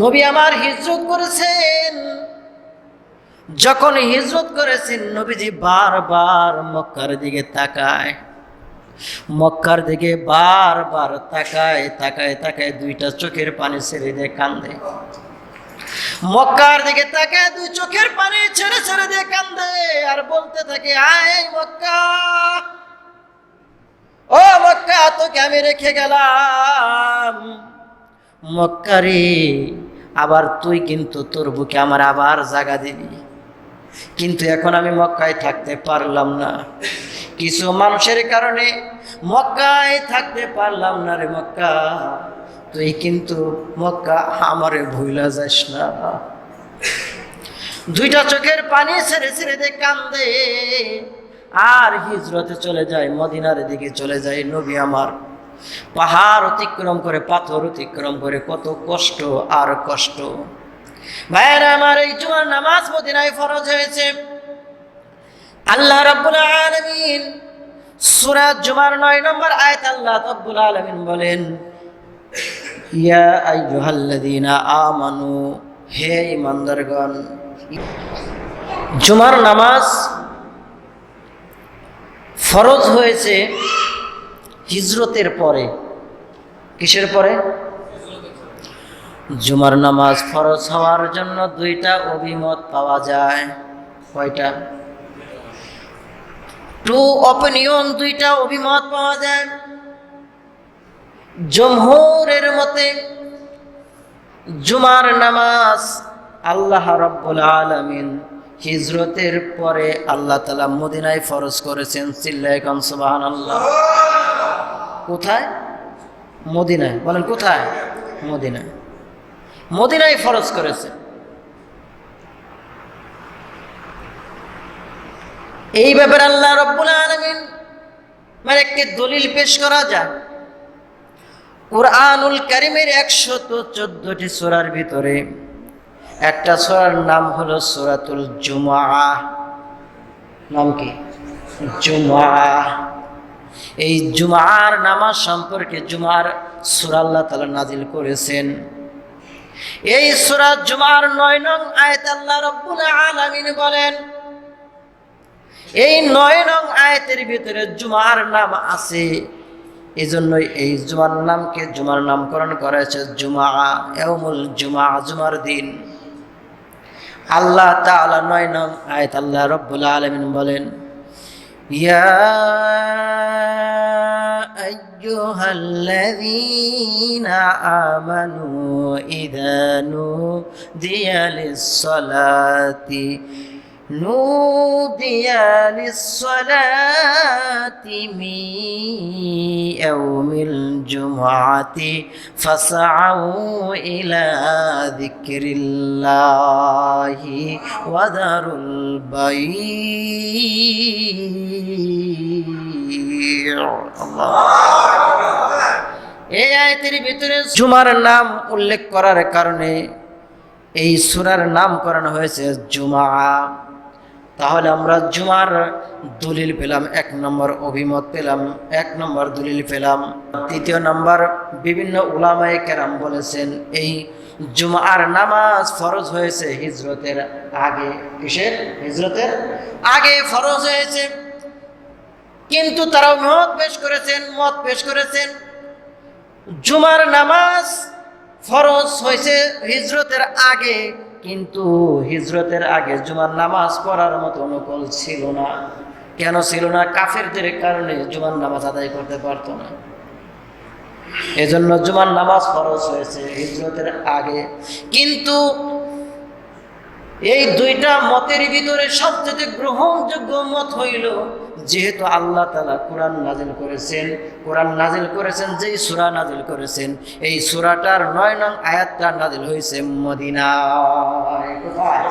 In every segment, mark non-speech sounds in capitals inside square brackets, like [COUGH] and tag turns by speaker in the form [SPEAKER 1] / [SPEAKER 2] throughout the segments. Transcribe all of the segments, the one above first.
[SPEAKER 1] নবী আমার হিজরত করেছেন। যখন হিজরত করেছেন, নবীজি বারবার মক্কার দিকে তাকায়। মক্কার দিকে বারবার তাকায় তাকায় তাকায় দুইটা চোখের পানি ছেড়ে দিয়ে কান্দে। মক্কার দিকে তাকায়, দুই চোখের পানি ছেড়ে ছেড়ে দিয়ে কান্দে আর বলতে থাকে, আয় মক্কা। ও মক্কা, তোকে আমি রেখে গেলাম। মক্কারে আবার তুই কিন্তু তোর বুকে আমার আবার জাগা দিবি। কিন্তু এখন আমি মক্কায় থাকতে পারলাম না। কিছু মানুষের কারণে মক্কায় থাকতে পারলাম না রে মক্কা। তুই কিন্তু মক্কা আমারে ভুলা যাস না। দুইটা চোখের পানি ছেড়ে ছেড়ে দে কান্দে। আর হিজরতে চলে যায়, মদিনার দিকে চলে যায় নবী আমার। পাহাড় অতিক্রম করে, পাথর অতিক্রম করে, কত কষ্ট আর কষ্ট। ভাইয়েরা, আমার এই জুমার নামাজ মদিনায় ফরজ হয়েছে। আল্লাহ রাব্বুল আলামিন সূরা জুমার 9 নম্বর আয়াত আল্লাহ রাব্বুল আলামিন বলেন, ইয়া আইয়ুহাল্লাযীনা আমানু, হে ঈমানদারগণ, জুমার নামাজ ফরজ হয়েছে হিজরতের পরে। কিসের পরে? জুমার নামাজ ফরজ হওয়ার জন্য দুইটা অভিমত পাওয়া যায়। কয়টা? টু অপিনিয়ন দুইটা অভিমত পাওয়া যায়। জমহুরের মতে জুমার নামাজ আল্লাহ রব্বুল আলামিন হিজরতের পরে আল্লাহ তালা মদিনায় ফরজ করেছেন। চিল্লাইকাম সুবাহান আল্লাহ কোথায়? মদিনায়। বলেন, কোথায়? মদিনায়। মদিনায় ফরজ করেছে। এই ব্যাপারে আল্লাহ রব্বুল আলমিন মানে একটি দলিল পেশ করা যায় কোরআনুল কারিমের একশত চোদ্দটি সোরার ভিতরে একটা সোরার নাম হলো সোরাতুল জুমা নাম কি? জুমা এই জুমার নামাজ সম্পর্কে জুমার সুরা আল্লাহ তালা নাজিল করেছেন। এই সুরা জুমার নয় নং আয়াত আল্লাহ রব্বুল আলামিন বলেন, এই নয় নং আয়াতের ভিতরে জুমার নাম আছে। এই জন্যই এই জুমার নামকে জুমার নামকরণ করা হয়েছে জুমা এমুল জুমা, জুমার দিন। আল্লাহ তাআলা নয় নং আয়াত আল্লাহ রব্বুল আলামিন বলেন ইয়া أيها الذين آمنوا إذا نودي للصلاة نودي للصلاة من يوم الجمعة فاسعوا إلى ذكر الله وذروا البيع الله এই আয়তের ভিতরে জুমার নাম উল্লেখ করার কারণে এই সুরার নামকরণ হয়েছে জুমা তাহলে আমরা জুমার দলিল পেলাম, এক নম্বর অভিমত পেলাম, এক নম্বর দলিল পেলাম। তৃতীয় নম্বর, বিভিন্ন উলামায়ে কেরাম বলেছেন, এই জুমার নামাজ ফরজ হয়েছে হিজরতের আগে। কিসের? হিজরতের আগে ফরজ হয়েছে। কিন্তু তারাও মত পেশ করেছেন, মত পেশ করেছেন, জুমার নামাজ ফরজ হয়েছে হিজরতের আগে। কিন্তু হিজরতের আগে জুমার নামাজ পড়ার মতো অনুকূল ছিল না। কেন ছিল না? কাফেরদের কারণে জুমার নামাজ আদায় করতে পারত না। এজন্য জুমার নামাজ ফরজ হয়েছে হিজরতের আগে। কিন্তু এই দুইটা মতের ভিতরে সবচেয়ে গ্রহণযোগ্য মত হইল, যেহেতু আল্লাহ তালা কোরআন নাজিল করেছেন, কোরআন নাজিল করেছেন যেই সুরা নাজিল করেছেন, এই সুরাটার নয় নং আয়াতটা নাজিল হয়েছে কোথায়?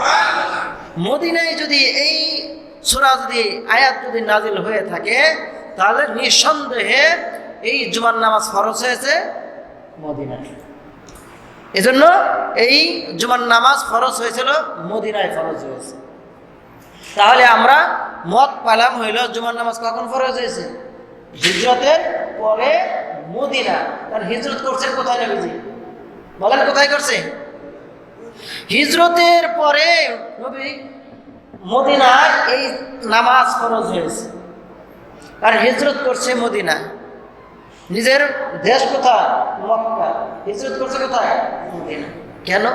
[SPEAKER 1] মদিনায় যদি এই সুরা যদি আয়াত যদি নাজিল হয়ে থাকে, তাহলে নিঃসন্দেহে এই জুমার নামাজ ফরজ হয়েছে মদিনায় এজন্য এই জুমার নামাজ ফরজ হয়েছিল, মদিনায় ফরজ হয়েছে। তাহলে আমরা মত পালাম হইল, জুমার নামাজ কখন ফরজ হয়েছে? হিজরতের পরে মদিনা। কারণ হিজরত করছেন কোথায় নবীজি? বলেন কোথায় করছে? হিজরতের পরে নবী মদিনায় এই নামাজ ফরজ হয়েছে। আর হিজরত করছে মদিনায়। নিজের দেশ কোথায়? করছে কোথায়? কেন?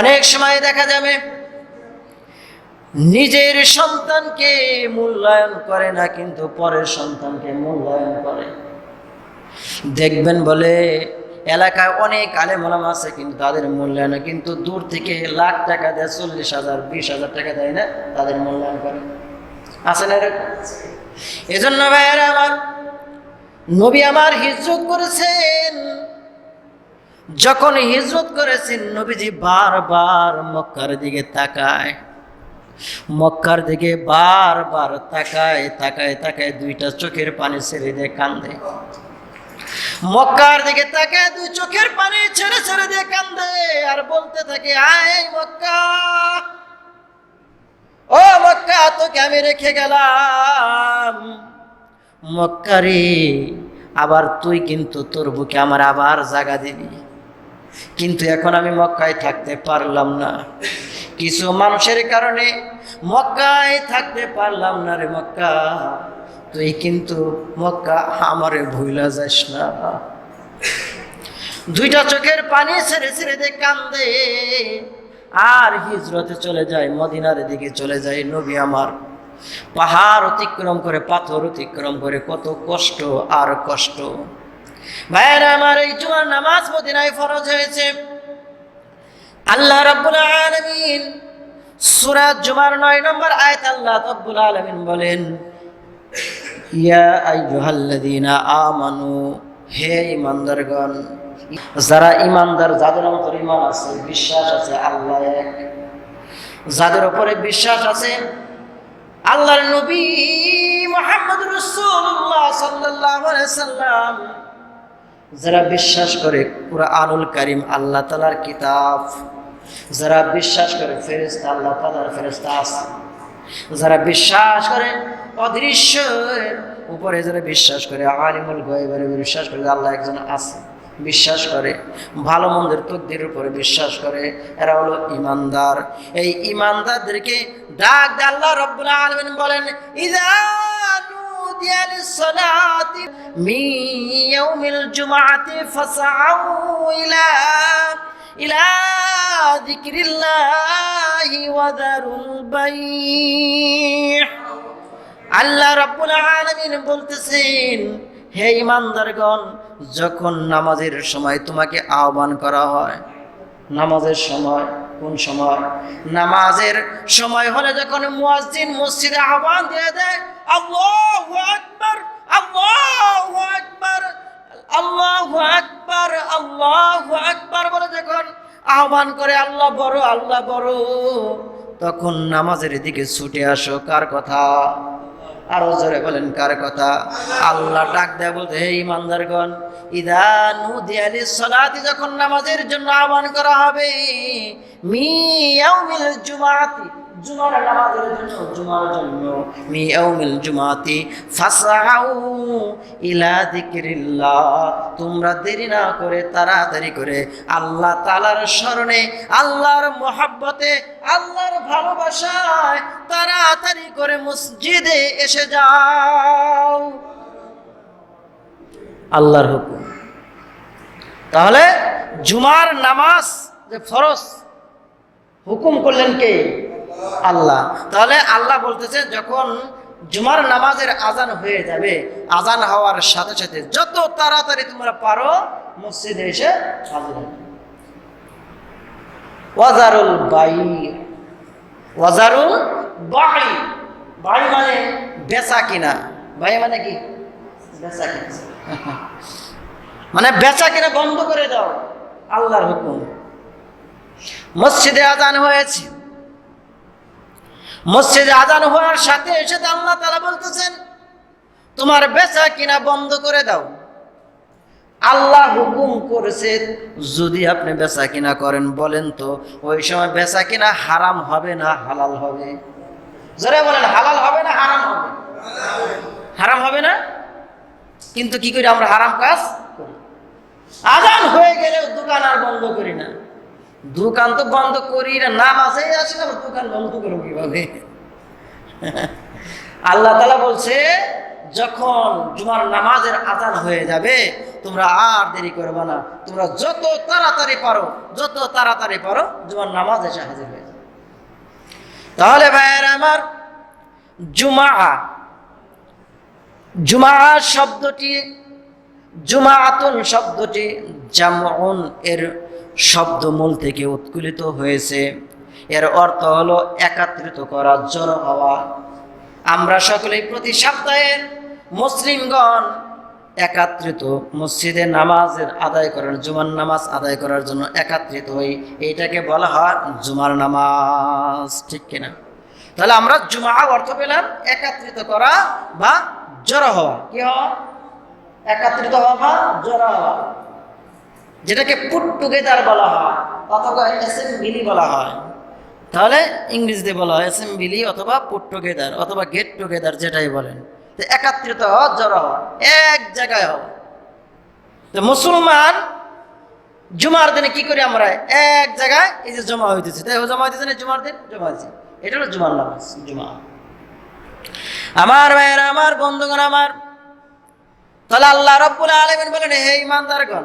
[SPEAKER 1] অনেক সময় দেখা যাবে, নিজের সন্তানকে মূল্যায়ন করে না, কিন্তু পরের সন্তানকে মূল্যায়ন করে। দেখবেন বলে, এলাকায় অনেক আলেমলাম আছে, কিন্তু তাদের মূল্যায়ন কিন্তু দূর থেকে লাখ টাকা দেয়, চল্লিশ হাজার, বিশ হাজার টাকা দেয় না, তাদের মূল্যায়ন করে। আছে না এরকম? এজন্য ভাইয়েরা আমার নবী আমার হিজরত করেছেন। যখন হিজরত করেছেন, নবীজি বারবার মক্কার দিকে তাকায়। মক্কার দিকে বারবার তাকায় তাকায় তাকায় দুইটা চোখের পানি ছেড়ে দিয়ে কান্দে। মক্কার দিকে তাকায়, দুই চোখের পানি ছেড়ে ছেড়ে দিয়ে কান্দে আর বলতে থাকে, আয় মক্কা। ও মক্কা, তোকে আমি রেখে গেলাম। মক্কারে, আবার তুই কিন্তু তোর বুকে আমার আবার জাগা দিবি। কিন্তু এখন আমি মক্কায় থাকতে পারলাম না। কিছু মানুষের কারণে মক্কায় থাকতে পারলাম না রে মক্কা। তুই কিন্তু মক্কা আমারে ভুলা যাস না। দুইটা চোখের পানি ছেড়ে ছেড়ে দে কান্দে। আর হিজরতে চলে যায়, মদিনার দিকে চলে যায় নবী আমার। পাহাড় অতিক্রম করে, পাথর অতিক্রম করে, কত কষ্ট আর কষ্ট। ভাইয়েরা, আমার এই জুমার নামাজ মদিনায় ফরজ হয়েছে। আল্লাহ রাব্বুল আলামিন সূরা জুমার 9 নম্বর আয়াত আল্লাহ রাব্বুল আলামিন বলেন, ইয়া আইয়ুহাল্লাযীনা আমানু, হে ঈমানদারগণ, যারা ঈমানদার, যাদের অন্তর ঈমান আছে, বিশ্বাস আছে, আল্লাহ এক। যাদের উপরে বিশ্বাস আছে আল্লাহর নবী মোহাম্মদ আলাইহি সাল্লাম যারা বিশ্বাস করে পুরা কুরআনুল করিম আল্লাহ তালার কিতাব, যারা বিশ্বাস করে ফেরেশতা আল্লাহ তাআলার ফেরেশতা আছে, যারা বিশ্বাস করে অদৃশ্য উপরে যারা বিশ্বাস করে আলিমুল গয়েবের বিশ্বাস করে আল্লাহ একজন আছে। বিশ্বাস করে, ভালো মন্দের তকদির উপরে বিশ্বাস করে। এরা হলো ইমানদার। এই ইমানদারদেরকে ডাক আল্লাহ রব্বুল আলামিন বলেন আল্লাহ রাব্বুল আলামিন বলতেছেন হে ইমানদারগণ, যখন নামাজের সময় তোমাকে আহ্বান করা হয়, নামাজের সময়, কোন সময়? নামাজের সময় হলে যখন মুয়াজ্জিন মসজিদে আহ্বান দিয়ে দেয়, আল্লাহু আকবার আল্লাহু আকবার আল্লাহু আকবার আল্লাহু আকবার বলে যখন আহ্বান করে, আল্লাহ বড় আল্লাহ বড় তখন নামাজের দিকে ছুটে আসো, কার কথা? আরও জোরে বলেন, কার কথা? আল্লাহ ডাক দেয় বলতে, হে ইমানদারগণ ইদা নুদিয়ালি সলাতি যখন নামাজের জন্য আহ্বান করা হবে মিয়াউমিল জুমাতি জুমার জন্য তোমরা দেরি না করে, তাড়াতাড়ি করে আল্লাহ তাআলার স্মরণে, আল্লাহর মহাব্বতে, আল্লাহর ভালোবাসায় তাড়াতাড়ি করে মসজিদে এসে যাও। আল্লাহর হুকুম। তাহলে জুমার নামাজ যে ফরজ, হুকুম করলেন কে? আল্লাহ। তাহলে আল্লাহ বলতেছে, যখন জুমার নামাজের আজান হয়ে যাবে, আজান হওয়ার সাথে সাথে যত তাড়াতাড়ি তোমরা পারো, মসজিদে এসে হাজির ওয়াজারুল বাই। ওয়াজারুল বাই। বাই মানে বেচা কিনা। বাই মানে কি? বেচা কিনা। মানে বেচা কিনা বন্ধ করে দাও, আল্লাহর হুকুম। মসজিদে আজান হয়েছে। মসজিদে আজান হওয়ার সাথে এসে আল্লাহ তারা বলতেছেন, তোমার বেচা কিনা বন্ধ করে দাও। আল্লাহ হুকুম করেছে, যদি আপনি বেচা কিনা করেন, বলেন তো, ওই সময় বেচা কিনা হারাম হবে না হালাল হবে? যারা বলেন, হালাল হবে না হারাম হবে? হারাম হবে না? কিন্তু কি করি আমরা হারাম কাজ করি? আজান হয়ে গেলেও দোকান আর বন্ধ করি না। দোকান তো বন্ধ করি না নামাজে আসে না দোকান বন্ধ করব কীভাবে? আল্লাহ তালা বলছে, যখন জুমার নামাজের আজান হয়ে যাবে, তোমরা আর দেরি করবে না। তোমরা যত তাড়াতাড়ি পারো, যত তাড়াতাড়ি পারো জুমার নামাজ এসে হাজির হয়ে যাবে। তাহলে ভাইয়ের আমার জুমা জুমা শব্দটি, জুমাআতুন শব্দটি জামউন এর শব্দমূল থেকে উৎকুলিত হয়েছে। এর অর্থ হলো একাত্রিত করা, জড়ো হওয়া। আমরা সকলেই প্রতি সপ্তাহে মুসলিমগণ একাত্রিত মসজিদে নামাজের আদায় করার, জুমার নামাজ আদায় করার জন্য একাত্রিত হই। এইটাকে বলা হয় জুমার নামাজ। ঠিক কিনা তাহলে আমরা জুমা অর্থ পেলাম একাত্রিত করা বা জড়ো হওয়া। কি হওয়া? একাত্রিত হওয়া বা জড়ো হওয়া। যেটাকে পুট টুগেদার বলা হয়, অথবা অ্যাসেম্বলি বলা হয়। তাহলে ইংরেজিতে বলা হয় অ্যাসেম্বলি অথবা পুট টুগেদার অথবা গেট টুগেদার যেটাই বলেন। তো একাত্রিত হওয়া জড়ো হওয়া এক জায়গায় হওয়া তো মুসলমান জুমার দিনে কি করি আমরা? এক জায়গায় এই যে জমা হইতেছে। তাই জমা হইতেছে না জুমার দিন? জমা হয়েছে এটা হলো জুমার নামাজ, জুমা। আমার ভাইয়েরা, আমার বন্ধুগণ, আমার। তাহলে আল্লাহ রব্বুল আলামিন বলেন, হে ইমানদারগণ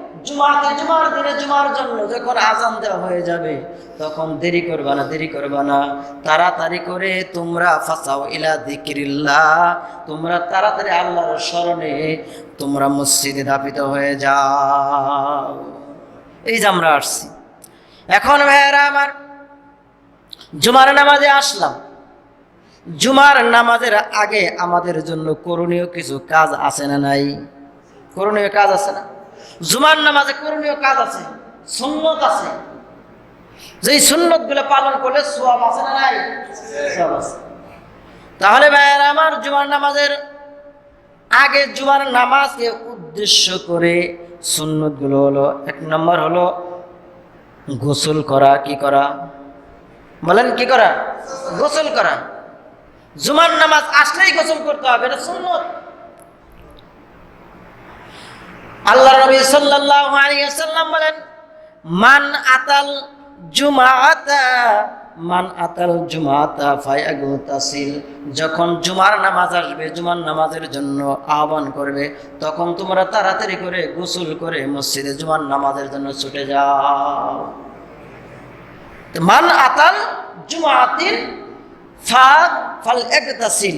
[SPEAKER 1] জুমাতে, জুমার দিনে জুমার জন্য যখন আজান দেওয়া হয়ে যাবে, তখন দেরি করবা না, দেরি করবা না। তাড়াতাড়ি করে তোমরা ফাসাও ইলা দিকিরিল্লাহ। তোমরা তাড়াতাড়ি আল্লাহর স্মরণে তোমরা মসজিদে দাপিত হয়ে যাও। এই যে আমরা আসছি। এখন ভাইয়ারা আমার, জুমার নামাজে আসলাম। জুমার নামাজের আগে আমাদের জন্য করণীয় কিছু কাজ আছে না নাই? করণীয় কাজ আছে না? জুমার নামাজে করণীয় কাজ আছে? সুন্নত আছে। যেই সুন্নতগুলো পালন করলে সোয়াব আছে না নাই? সব আছে। তাহলে ভাইয়ারা, আমার জুমার নামাজের আগে জুমার নামাজকে উদ্দেশ্য করে সুন্নতগুলো হলো, এক নম্বর হলো গোসল করা, কি করা? বলেন কি করা? গোসল করা। জুমার নামাজ আসলেই গোসল করতে হবে, এটা সুন্নত। আল্লাহ নবী সাল্লাল্লাহু আলাইহি ওয়াসাল্লাম বলেন, মান আতাল জুমাতা মান আতাল জুমাআতা ফায়াগুতাসিল। যখন জুমার নামাজ আসবে, জুমার নামাজের জন্য আহ্বান করবে, তখন তোমরা তাড়াতাড়ি করে গোসল করে মসজিদে জুমার নামাজের জন্য ছুটে যাও। মান আতাল জুমাআতিন ফা ফাল একতাসিল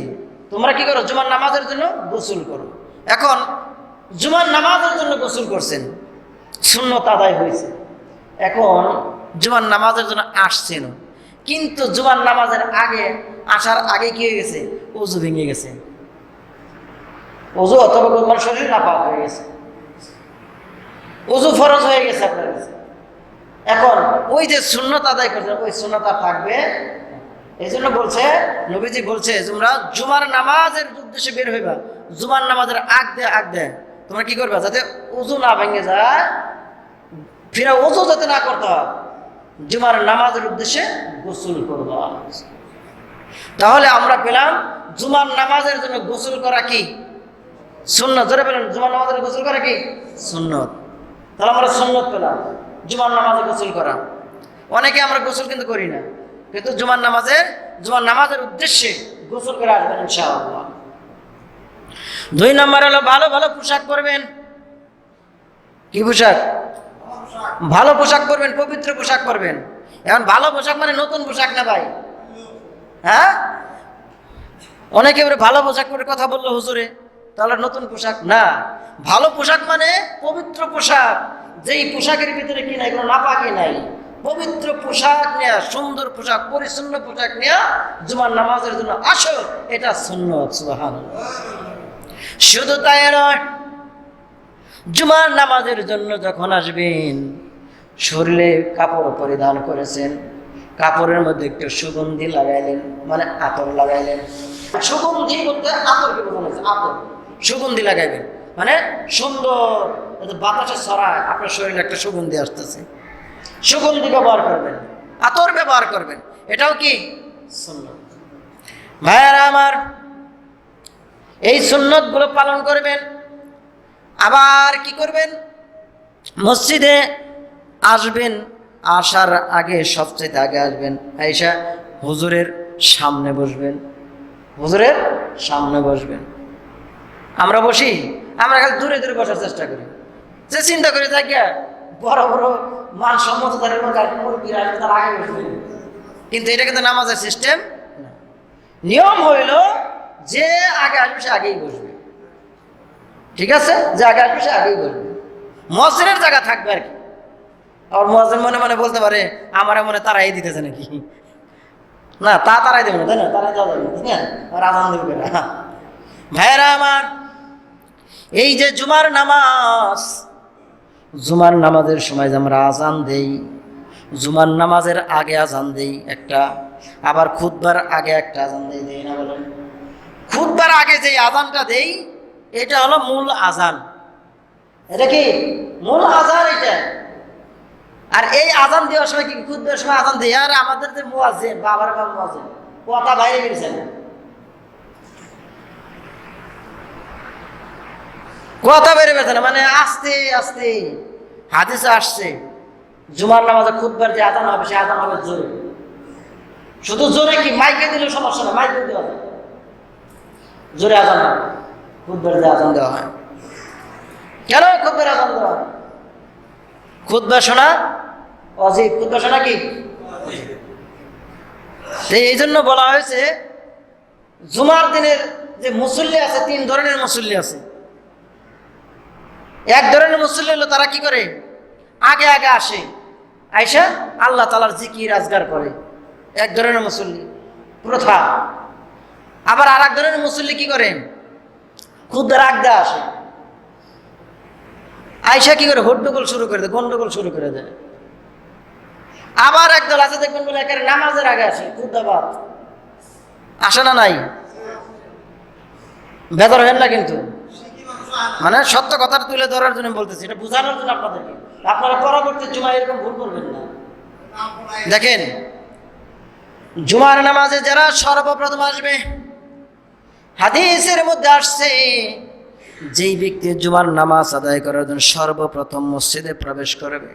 [SPEAKER 1] তোমরা কি করো? জুমার নামাজের জন্য গোসল করো। এখন জুমার নামাজের জন্য গোসল করছেন। শূন্যত আদায় হয়েছে। এখন জুমার নামাজের জন্য আসছেন। কিন্তু জুমার নামাজের আগে, আসার আগে কি হয়ে গেছে? অজু ভেঙে গেছে। অজু অথবা তোমার শরীর নাপাক হয়ে গেছে। অজু ফরজ হয়ে গেছে আপনার কাছে। এখন ওই যে শূন্যতা আদায় করছেন, ওই শূন্যতা থাকবে এই জন্য বলছে, নবীজি বলছে, তোমরা জুমার নামাজের উদ্দেশ্যে বের হইবা। জুমার নামাজের আগ দেয়, আগ দে তোমরা কি করবে? যাতে উজু না ভেঙে যায়, ফিরা উজু যাতে না করতে হয়, জুমার নামাজের উদ্দেশ্যে গোসল করবা। তাহলে আমরা পেলাম জুমার নামাজের জন্য গোসল করা কি? সুন্নত। ধরে পেলেন জুমার নামাজের গোসল করা কি? সুন্নত। তাহলে আমরা সুন্নত পেলাম, জুমার নামাজে গোসল করা। অনেকে আমরা গোসল কিন্তু করি না, কিন্তু জুমার নামাজে, জুমার নামাজের উদ্দেশ্যে গোসল করে আসবেন ইনশাআল্লাহ। দুই নম্বর হলো ভালো ভালো পোশাক পরবেন। কি পোশাক? ভালো পোশাক পরবেন, পবিত্র পোশাক পরবেন। এখন ভালো পোশাক মানে নতুন পোশাক না ভাই? হ্যাঁ? অনেকে ভালো পোশাক পরে কথা বলল হুজুরে, তাহলে নতুন পোশাক না। ভালো পোশাক মানে পবিত্র পোশাক। যেই পোশাকের ভিতরে কি নাই, কোনো নাপাকি নাই। পবিত্র পোশাক নেয়া, সুন্দর পোশাক, পরিচ্ছন্ন পোশাক নেয়া, জুমার নামাজের জন্য আসো এটা শূন্য শুধু তাই নয়, জুমার নামাজের জন্য যখন আসবেন, শরীরে কাপড় পরিধান করেছেন, কাপড়ের মধ্যে একটু সুগন্ধি লাগাইলেন মানে আতর লাগাইলেন। সুগন্ধি আতরকে বোঝানো হয়েছে? আতর। সুগন্ধি লাগাইবেন। মানে সুন্দর বাতাসে ছড়ায়, আপনার শরীরে একটা সুগন্ধি আসতেছে। সুগন্ধি ব্যবহার করবেন, আতর ব্যবহার করবেন। এটাও কি? ভাইয়ারা আমার এই সুন্নতগুলো পালন করবেন। আবার কি করবেন? মসজিদে আসবেন, আসার আগে সবচেয়ে আগে আসবেন। আইসা হুজুরের সামনে বসবেন। হুজুরের সামনে বসবেন। আমরা বসি, আমরা খালি দূরে দূরে বসার চেষ্টা করি। যে চিন্তা করি থাকি, বড় বড় আগে বসবে। কিন্তু এটা কিন্তু নামাজের সিস্টেম নিয়ম হইল যে আগে আসবে, সে আগেই বসবে। ঠিক আছে? যে আগে আসবে, সে আগেই বসবে। মসজিদের জায়গা থাকবে আর কি। আর মসজিদ মনে মনে বলতে পারে, আমার মনে তারাই দিতেছে নাকি? না, তা তারাই দেবে না, তাই না? তারাই দেওয়া যাবে না আজান দেবে না। ভাইয়েরা আমার, এই যে জুমার নামাজ, জুমার নামাজের সময় যে আমরা আজান দেই, জুমার নামাজের আগে আজান দেই একটা, আবার খুদবার আগে একটা আজান দেই দেই না বলেন? খুদবার আগে যে আজানটা দেই, এটা হলো মূল আজান এটা কি? মূল আজান এটা। আর এই আজান দেওয়ার সময় কি খুদ দেওয়ার সময় আজান দেয়? আর আমাদের যে মোয়াজেন বাবার বাবা মোয়াজেন কথা বাইরে বেরিয়েছে না। কথা বেড়ে বেছে না মানে আস্তে আস্তে। হাদিসে আসছে, জুমার নামাজে খুদবার যে আদান হবে, সে আদান হবে জোরে। শুধু জোরে কি? মাইকে দিলে সমস্যা না, মাইকে দেওয়া জোরে হবে খুদবার যে আদান দেওয়া হয়। কেন খুদবার আদান দেওয়া হয়? শোনা অজিব। খুদবা শোনা কি? এই জন্য বলা হয়েছে, জুমার দিনের যে মুসল্লি আছে, তিন ধরনের মুসল্লি আছে। এক ধরনের মুসল্লি হলো তারা কি করে? আগে আগে আসে। আইসা আল্লাহ তালার জিকির, আজগার করে। এক ধরনের মুসল্লি। প্রথা। আবার আর এক ধরনের মুসল্লি কি করেন? খুদ রাগদা আসে। আইসা কি করে? হট্টগোল শুরু করে দেয়, গন্ডগোল শুরু করে দেয়। আবার একদল আছে, দেখবেন বলে একেবারে নামাজের আগে আসে, খুদ্দাবাদ। আসে না নাই? বেদর হেন না কিন্তু? মানে সত্য কথাটা তুলে ধরার জন্য বলতেছি, এটা বোঝানোর জন্য আপনাদেরকে। আপনারা পরবর্তী জুমায় এরকম ভুল করবেন না। দেখেন, জুমার নামাজে যারা সর্বপ্রথম আসবে হাদিসের মধ্যে আসছে, যেই ব্যক্তি জুমার নামাজ আদায় করার জন্য সর্বপ্রথম মসজিদে প্রবেশ করবে,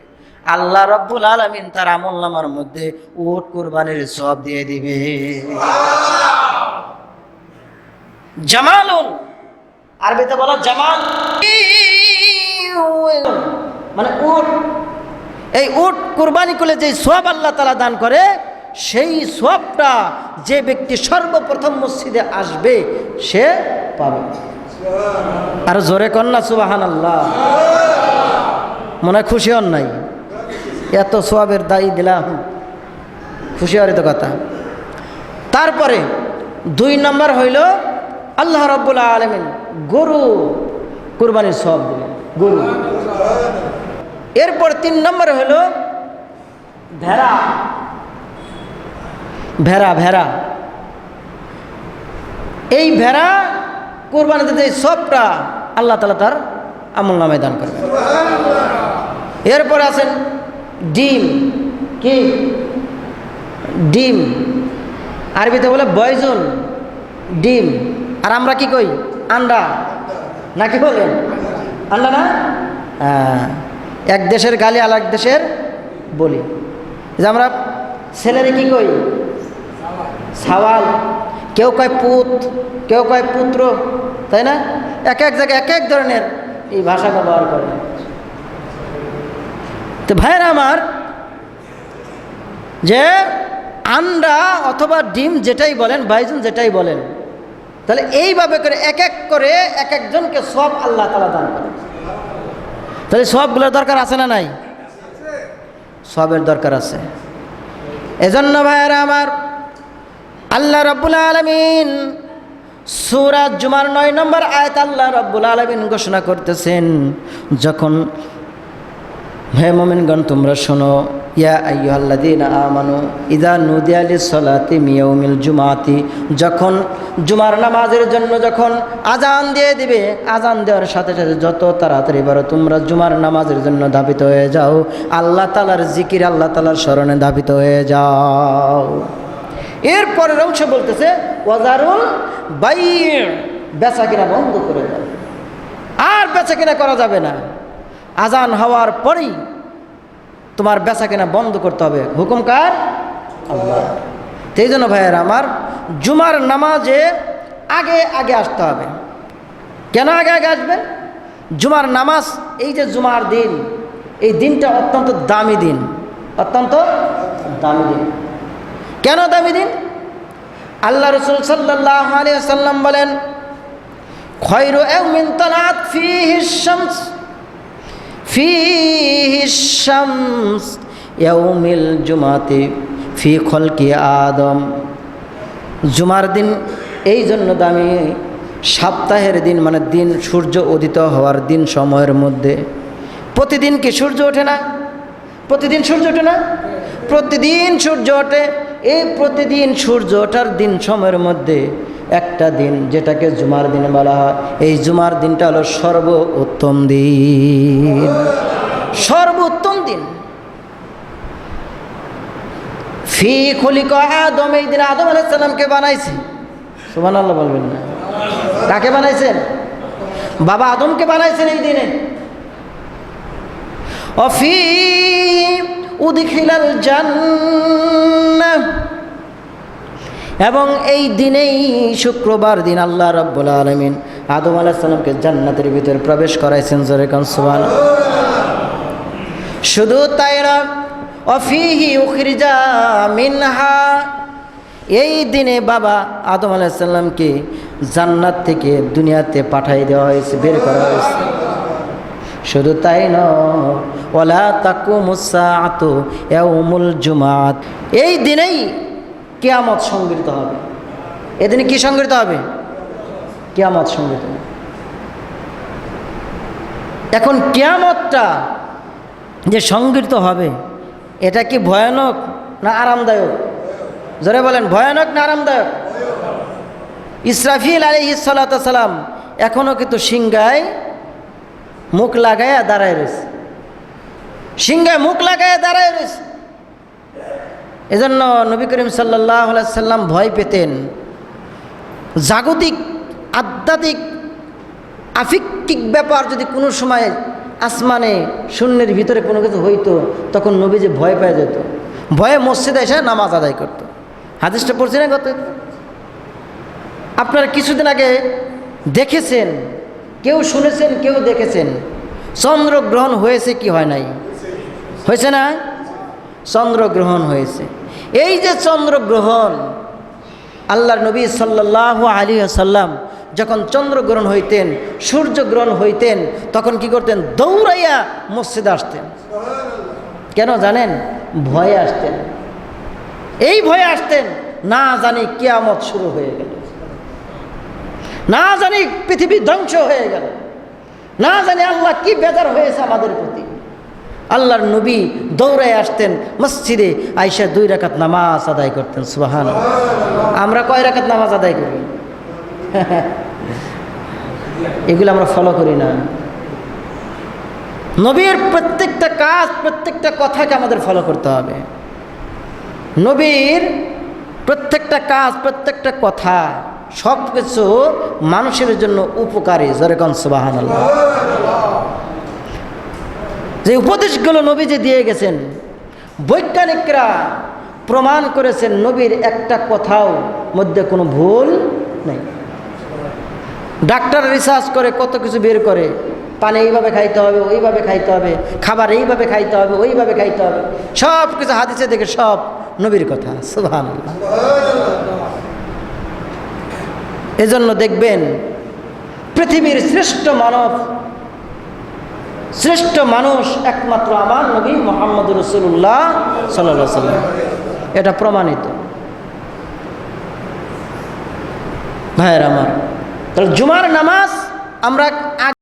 [SPEAKER 1] আল্লাহ রব্বুল আলমিন তার আমল নামার মধ্যে উট কোরবানির সব দিয়ে দিবে। জামালুন আরবিতে বলা জামাল মানে উট, এই উট কোরবানি করলে যে সব আল্লাহ তালা দান করে সেই সবটা যে ব্যক্তি সর্বপ্রথম মসজিদে আসবে, সে পাবে। আর জোরে কন্যা সুবাহান আল্লাহ মনে খুশি হন নাই? এত সবের দায়ী দিলাম। খুশি হওয়ারই তো কথা। তারপরে দুই নম্বর হইল, আল্লাহ রব্বুল্লাহ আলমিন গরু কুরবানির সব গরু। এরপর তিন নম্বর হইল, ভেড়া। ভেড়া ভেড়া। এই ভেড়া কোরবানিতে যে সবটা আল্লাহ তালা তার আমল নামে দান করবে এরপর আছেন ডিম। কি? ডিম। আরবিতে বলে বয়জন। ডিম। আর আমরা কি কই? আন্ডা। নাকি বলেন? আন্ডা না? হ্যাঁ, এক দেশের গালি আর এক দেশের বলি। যে আমরা ছেলেরে কি কই? সাওয়াল। কেউ কয় পুত, কেউ কয় পুত্র, তাই না? এক এক জায়গায় এক এক ধরনের এই ভাষা ব্যবহার করে। তো ভাইয়েরা আমার, যে আন্ডা অথবা ডিম যেটাই বলেন, বাইজুন যেটাই বলেন, তাহলে এইভাবে করে এক এক করে এক একজনকে সব আল্লাহ তালা দান করে তাহলে সবগুলোর দরকার আছে না নাই? সবের দরকার আছে। এজন্য ভাইয়েরা আমার আল্লাহ রব্বুল আলমিন সুরাজ জুমার নয় নম্বর আয়াত আল্লাহ রব্বুল আলমিন ঘোষণা করতেছেন, যখন, হে মোমিনগণ, তোমরা শোনো, ইয়া আইয়ুহাল্লাযীনা আমানু ইযা নুদিয়া লিস-সালাতি মিয়াউমিল জুমাতি, যখন জুমার নামাজের জন্য যখন আজান দিয়ে দিবে, আজান দেওয়ার সাথে সাথে যত তাড়াতাড়ি পারো তোমরা জুমার নামাজের জন্য ধাবিত হয়ে যাও, আল্লাহ তালার জিকির আল্লাহ তালার স্মরণে ধাবিত হয়ে যাও। এরপরের অংশ বলতেছে, ওয়াজারুল বাই বেচা কিনা বন্ধ করে দাও। আর বেচা কিনা করা যাবে না। আজান হওয়ার পরেই তোমার বেচা কেনা বন্ধ করতে হবে। হুকুম কার? আল্লাহ। সেই জন্য ভাইয়ের আমার জুমার নামাজে আগে আগে আসতে হবে। কেন আগে আগে আসবেন জুমার নামাজ, এই যে জুমার দিন, এই দিনটা অত্যন্ত দামি দিন। অত্যন্ত দামি দিন। কেন দামি দিন? আল্লাহ রসুল সাল্লাহ আলিয়া সাল্লাম বলেন, খয়রু মিন তালাত ফিহি শামস ফিহি শামস ইয়াউমিল জুমাতে ফি খলকি আদম। জুমার দিন এই জন্য দামি, সপ্তাহের দিন মানে দিন সূর্য উদিত হওয়ার দিন সময়ের মধ্যে। প্রতিদিন কি সূর্য ওঠে না? প্রতিদিন সূর্য ওঠে না? প্রতিদিন সূর্য ওঠে। এই প্রতিদিন সূর্য ওঠার দিন সময়ের মধ্যে একটা দিন, যেটাকে জুমার দিন বলা হয়। এই জুমার দিনটা হলো সর্ব উত্তম দিন। সর্বোত্তম দিন। ফি খলিক আদম, এই দিন আদম আলাইসাল্লামকে বানাইছে। সুমান আল্লাহ বলবেন না। কাকে বানাইছেন? বাবা আদমকে বানাইছেন এই দিনে। অফি উদিখিলাল জান্নাহ। এবং এই দিনেই শুক্রবার দিন আল্লাহ রব্বুল আলমিন আদম আলাহিসাল্লামকে জান্নাতের ভিতরে প্রবেশ করাইছেন জোরে সুবান শুধু তাই অফিহি উখরিজা মিনহা। এই দিনে বাবা আদম আলাহিসাল্লামকে জান্নাত থেকে দুনিয়াতে পাঠাই দেওয়া হয়েছে, বের করা হয়েছে। শুধু তাই ন ওলা তাকু মুসাত জুমাত এই দিনেই কেয়ামত সংগৃহীত হবে। এদিনে কি সংগৃহীত হবে? কেয়ামত সংগৃহীত। এখন কেয়ামতটা যে সংগৃহীত হবে, এটা কি ভয়ানক না আরামদায়ক? জোরে বলেন, ভয়ানক না আরামদায়ক? ইসরাফিল আলী সালাম এখনও কিন্তু সিংগায় মুখ লাগাইয়া দাঁড়ায় রয়েছে। সিংহায় মুখ লাগাইয়া দাঁড়ায় রয়েছে। এজন্য নবী করিম সাল্লাহ সাল্লাম ভয় পেতেন। জাগতিক, আধ্যাত্মিক, আফিক্কিক ব্যাপার যদি কোনো সময় আসমানে শূন্যের ভিতরে কোনো কিছু হইতো, তখন নবী যে ভয় পেয়ে যেত। ভয়ে মসজিদে এসে নামাজ আদায় করতো। হাদিসটা পড়ছে না কত আপনারা কিছুদিন আগে দেখেছেন কেউ শুনেছেন, কেউ দেখেছেন? চন্দ্রগ্রহণ হয়েছে কি হয় নাই? হয়েছে না? চন্দ্রগ্রহণ হয়েছে। এই যে চন্দ্রগ্রহণ, আল্লাহর নবী সাল্লাহ আলী সাল্লাম যখন চন্দ্রগ্রহণ হইতেন, সূর্যগ্রহণ হইতেন, তখন কি করতেন? দৌড়াইয়া মসজিদে আসতেন। কেন জানেন? ভয়ে আসতেন। এই ভয়ে আসতেন, না জানি কেয়ামত শুরু হয়ে গেল। না জানি পৃথিবী ধ্বংস হয়ে গেল। না জানি আল্লাহ কি বেজার হয়েছে আমাদের প্রতি। আল্লাহর নবী দৌড়ায় আসতেন, মসজিদে আইসা দুই রাকাত নামাজ আদায় করতেন সুবাহান আমরা কয় রাকাত নামাজ আদায় করি? [LAUGHS] এগুলো আমরা ফলো করি না। নবীর প্রত্যেকটা কাজ, প্রত্যেকটা কথাকে আমাদের ফলো করতে হবে। নবীর প্রত্যেকটা কাজ, প্রত্যেকটা কথা সব কিছু মানুষের জন্য উপকারী। জরেকন সুবাহান যে উপদেশগুলো নবী যে দিয়ে গেছেন, বৈজ্ঞানিকরা প্রমাণ করেছেন নবীর একটা কথাও মধ্যে কোনো ভুল নেই। ডাক্তার রিসার্চ করে কত কিছু বের করে। পানি এইভাবে খাইতে হবে, ওইভাবে খাইতে হবে, খাবার এইভাবে খাইতে হবে, ওইভাবে খাইতে হবে। সব কিছু হাদিসে দেখে সব নবীর কথা সুভান এজন্য দেখবেন, পৃথিবীর শ্রেষ্ঠ মানব, শ্রেষ্ঠ মানুষ একমাত্র আমার নবী মোহাম্মদ রসুল্লাহ সাল্লা সাল্লাম এটা প্রমাণিত। ভাইয়ের আমার, তাহলে জুমার নামাজ আমরা